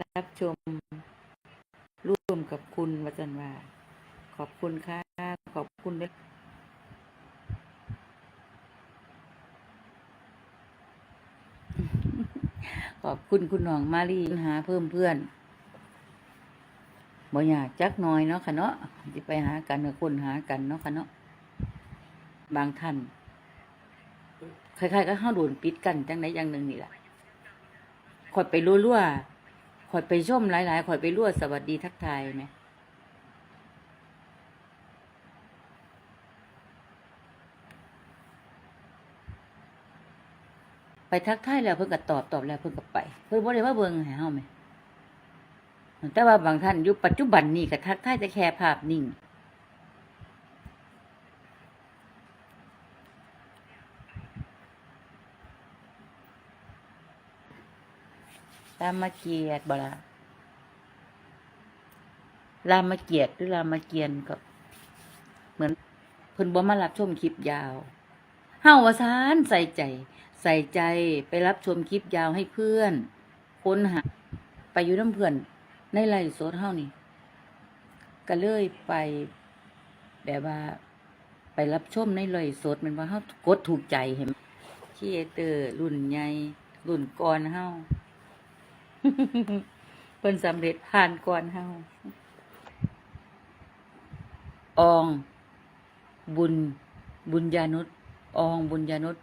รับชม ร่วมกับคุณวัจันว่าขอบคุณค่ะ ขอบคุณด้วยขอบคุณคุณน้องมารีหาเพิ่มเพื่อนบ่อยากจักน้อยเนาะค่ะเนาะสิไปหากันกับคนหากันเนาะค่ะเนาะบางท่าน คล้ายๆก็ห้าโดนปิดกันจังไดอย่างหนึ่งนี่แหละคอยไปรั่วๆคอยไปชมหลายๆคอยไปรั่วสวัสดีทักทายไหมไปทักทายแล้วเพิ่นก็ตอบตอบแล้วเพิ่นก็ไป เพิ่นบ่ได้ว่าเบิ่งให้เฮาไหมแต่ว่าบางท่านยุคปัจจุบันนี้ก็ทักทายแต่แค่ภาพนิ่ง รามเกียรติบลารามเกียรติหรือรามเกียรติก็ เหมือนเพิ่นบ่มารับชมคลิปยาวเฮาว่านใส่ใจ ใส่ใจไปรับชมคลิปยาวให้เพื่อน ค้นหา ไปอยู่น้ำเพื่อน ในไลฟ์สดเฮานี่ก็เลยไป แบบว่า ไปรับชมในไลฟ์สดมันว่าเฮากดถูกใจเห็นครีเอเตอร์รุ่นใหญ่รุ่นก่อนเฮา เพิ่นสำเร็จผ่านก่อนเฮาออง บุญ บุญญานุษอองบุญญานุษ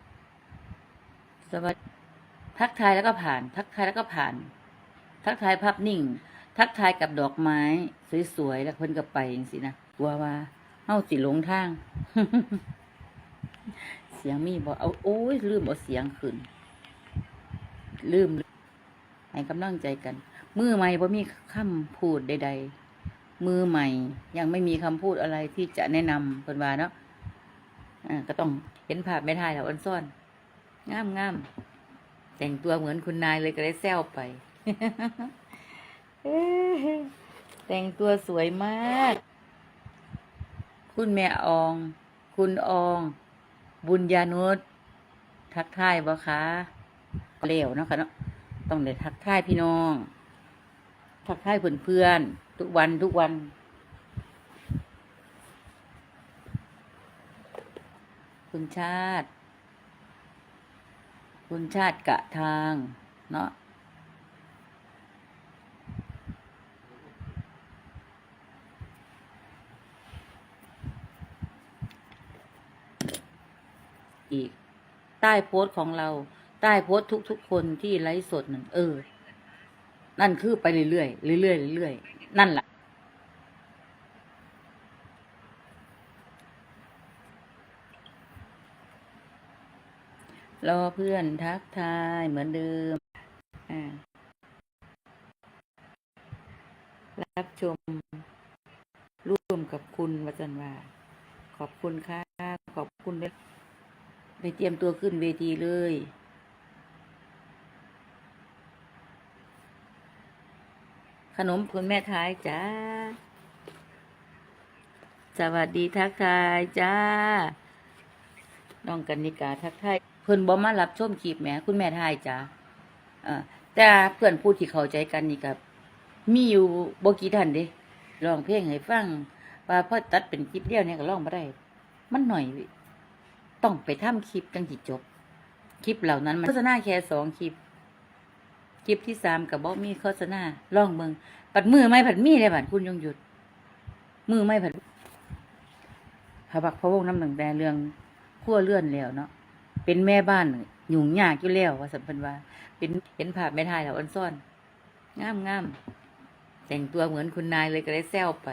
สวัสดีทักทายแล้วก็ผ่าน ทักทายแล้วก็ผ่าน ทักทายภาพนิ่ง ทักทายกับดอกไม้สวยๆแล้วเพิ่นก็ไปจังซี่นะกลัวว่าเฮาสิหลงทาง เสียงมีบ่เอาโอ้ยลืมเอาเสียงขึ้นลืม ให้กำลังใจกัน มือใหม่บ่มีคำพูดใด ๆ มือใหม่ ยังไม่มีคำพูดอะไรที่จะแนะนำเพิ่นว่าเนาะอ่าก็ต้องเห็นภาพไม่ทายแล้วอันซ่อนงามงามแต่งตัวเหมือนคุณนายเลยก็ได้แซวไป แต่งตัวสวยมาก คุณแม่ออง คุณออง บุญญานุษทักทายบ่คะเร็วเนาะค่ะเนาะ ต้องได้ทักทายพี่น้อง ทักทายเพื่อนๆทุกวันทุกวัน คุณชาติ คุณชาติกะทาง เนาะอีก ใต้โพสต์ของเรา ใต้โพสทุกๆคนที่ไลฟ์สดนั่นเออ นั่นคือไปเรื่อยๆเรื่อยๆเรื่อยๆนั่นแหละรอเพื่อนทักทายเหมือนเดิม รับชม ร่วมกับคุณวัจันว่าขอบคุณค่ะ ขอบคุณด้วยไปเตรียมตัวขึ้นเวทีเลย ขนมคุณแม่ท้ายจ้า สวัสดีทักทายจ้า น้องกันนิกาทักทายเพื่อนบอมารับชมคลิปแหมคุณแม่ท้ายจ้าเออแต่เพื่อนพูดที่เข้าใจกันนี่กับมีอยู่บกี่ท่านเด้ร้องเพลงให้ฟังว่าพอตัดเป็นคลิปเดียวเนี่ยก็ร้องไม่ได้ มันหน่อย ต้องไปทำคลิปจังจิจบ คลิปเหล่านั้นมันโฆษณาแค่สองคลิป คลิปที่สามกับบอกมีโฆษณาล่องเมืองปัดมือไม่ผัดมีเลยบัดคุณยงหยุด มือไม่ผัดพระบักพระวงน้ำหนึ่งแต่เรื่องขั้วเลื่อนแล้วเนาะเป็นแม่บ้านหยุ่งยากอยู่แล้วว่าสัมพันธ์ว่า เป็นเห็นภาพไม่ทายแล้วอันซ่อนงามงามแต่งตัวเหมือนคุณนายเลยก็ได้แซวไป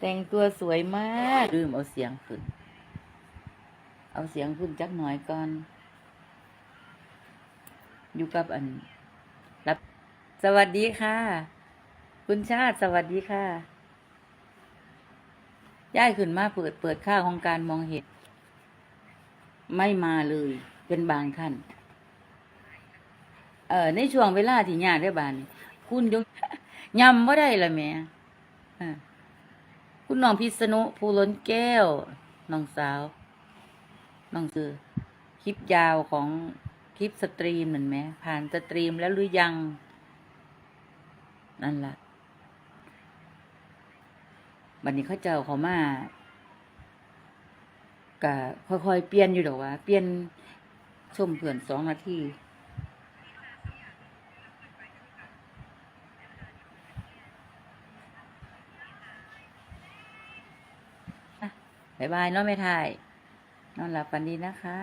แต่งตัวสวยมากลืมเอาเสียงขึ้น เอาเสียงขึ้นจักหน่อยก่อน อยู่กับอันรับสวัสดีค่ะ คุณชาติสวัสดีค่ะย้ายขึ้นมาเปิดเปิดค่าของการมองเห็น ไม่มาเลยเป็นบางท่านเอ่อในช่วงเวลาที่ยากได้บานคุณยงยำว่าได้ละแม่คุณน้องพิษณุภูล้นแก้วน้องสาว น้องซื้อคลิปยาวของ คลิปสตรีมเหมือนไหมผ่านสตรีมแล้วหรือยัง นั่นละบัดนี้เขาเจ้าเขามากะค่อยๆเปลี่ยนอยู่ดอกว่า เปลี่ยนชมเพื่อนสองนาทีบายบายเนาะไม่ทาย นอนหลับฝันดีนะคะ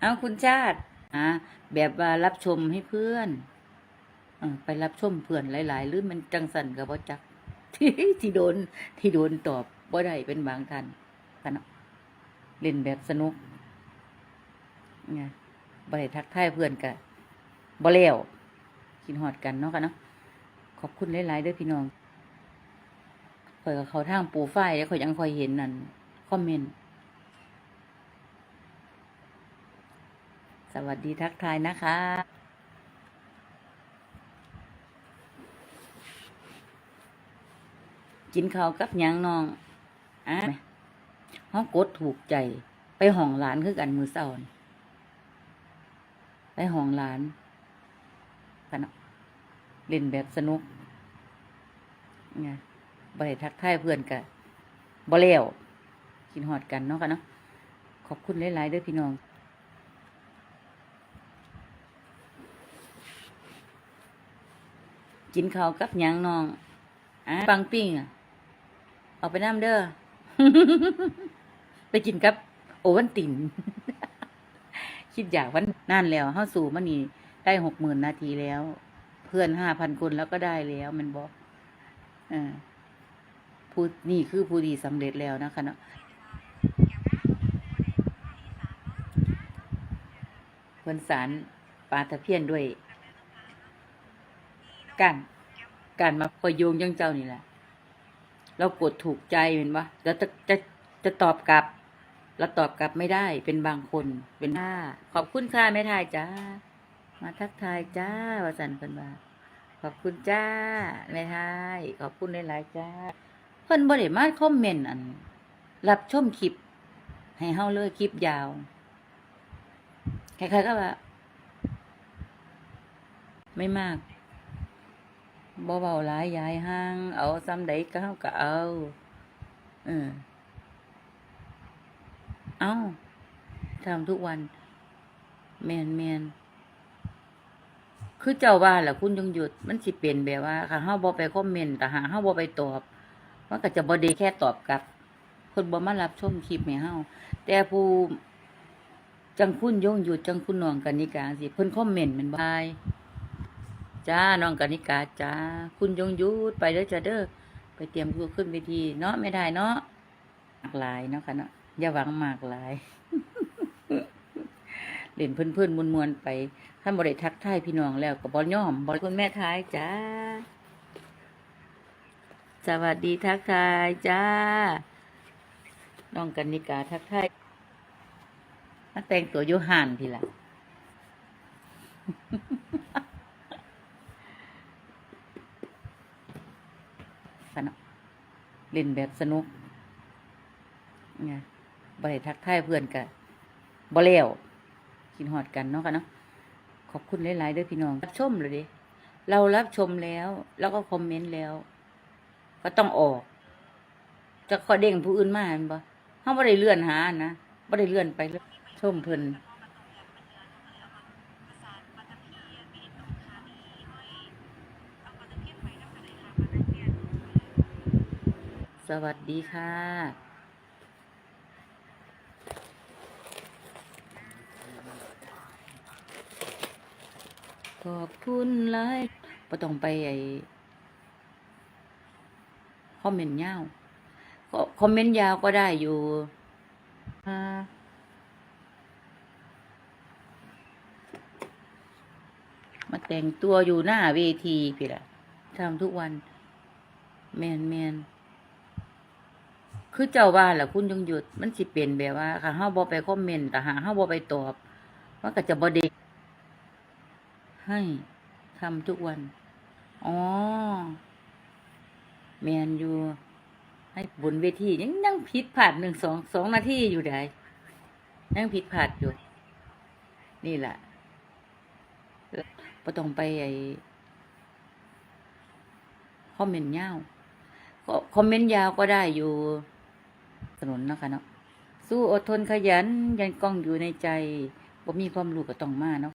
เอาคุณชาติอะแบบว่ารับชมให้เพื่อนอไปรับชมเพื่อนหลาย ๆ หรือมันจังสันกับว่าจัก ที่ที่โดนที่โดนตอบบ่ได้เป็นบางทันกันเนาะเล่นแบบสนุกไงบ่ได้ทักทายเพื่อนกะบ่แล้วกินหอดกันเนาะกันเนาะขอบคุณหลาย ๆ ด้วยพี่น้องข่อยกับเขาทางปูฝ้ายแล้วข่อยยังคอยเห็นนั่นคอมเมนต์ วัสดีทักทายนะคะกินข้าวกับยังน้องอะห้องกดถูกใจ ไปห้องหลานคือกันมือเศร้าน่ะไปห้องหลานกันเล่นแบบสนุกไงบ่ได้ทักทายเพื่อนกะบ่แล้วกินหอดกันเนาะกันเนาะขอบคุณหลายๆด้วยพี่น้อง กินข้าวกับหยังน้องอะปังปิ้งอะเอาไปน้ำเด้อ ไปกินกับ โอวันติน คิดอยากวันนานแล้วเข้าสู่มันนี่ได้หกหมื่นนาทีแล้ว เพื่อนห้าพันคนแล้วก็ได้แล้วมันบอกเออผู้นี่คือผู้ดีสำเร็จแล้วนะคะเนาะเพื่อนสารปลาตะเพียนด้วย การการมาคอยโยงยังเจ้านี่แหละ เรากดถูกใจเห็นปะแล้วจะจะจะตอบกลับ เราตอบกลับไม่ได้ เป็นบางคน เป็นห้าขอบคุณค่ะแม่ทายจ้า มาทักทายจ้าวาสันเพิ่นว่าขอบคุณจ้าแม่ทายขอบคุณหลายๆจ้า เพิ่นบ่ได้มาคอมเมนต์อัน รับชมคลิป ให้เฮาเลยคลิปยาว ใครๆก็ว่า ไม่มาก บ่เบาหลายยายห้าง เอาซ้ำใดก็เฮาก็เอาเออเอาทำทุกวันแมนแมนคือเจ้าว่าแหละคุณยงหยุดมันสิเป็นแบบว่าค่ะเฮาบ่ไปคอมเมนต์แต่หาเฮาบ่ไปตอบมันก็จะบ่ได้แค่ตอบกลับเพิ่นบ่มารับชมคลิปให้เฮาแต่ผู้จังคุณยงหยุดจังคุณน้องกันนิกาสิเพิ่นคอมเมนต์มันบาย จ้าน้องกนิกาจ้าคุณยงยุทธไปเด้อจ้าเด้อไปเตรียมตัวขึ้นเวทีเนาะไม่ได้เนาะมากหลายเนาะค่ะเนาะอย่าหวังมากหลายเล่นเพื่อนๆมวนๆไปท่านบริทักทายพี่น้องแล้วก็บอย่อมบริคุณแม่ท้ายจ้า สวัสดีทักทายจ้า น้องกันนิกาทักทายมาแต่งตัวยูห่านทีละ ค่ะเนาะเล่นแบบสนุกไงบริทักทายเพื่อนกะบ่แล้วกินหอดกันเนาะค่ะเนาะขอบคุณหลายๆด้วยพี่น้องรับชมเลยดิเรารับชมแล้ว แล้วก็คอมเมนต์แล้ว ก็ต้องออก จะขอเด้งผู้อื่นมาเห็นบ่เฮาบ่ได้เลื่อนหานะบ่ได้เลื่อนไปเลยชมเพิ่น สวัสดีค่ะขอบคุณหลายบ่ต้องไปไอ้คอมเมนต์ยาวก็คอมเมนต์ยาวก็ได้อยู่มาแต่งตัวอยู่หน้าเวทีพี่ละทำทุกวัน แมนแมน คือเจ้าว่าแหละคุณยงหยุดมันสิเป็นแบบว่าค่ะเฮาบ่ไปคอมเมนต์แต่หาเฮาบ่ไปตอบมันก็จะบ่ได้ให้ทำทุกวัน อ๋อแมนอยู่ ให้บนเวทียังยังผิดพลาดหนึ่งสองสองนาทีอยู่ได้ยังผิดพลาดอยู่ นี่แหละบ่ต้องไปไอ้คอมเมนต์ยาวก็คอมเมนต์ยาวก็ได้อยู่ สนุนนะคะเนาะสู้อดทนขยันยันกล้องอยู่ในใจบ่มีความรู้ก็ต้องมาเนาะ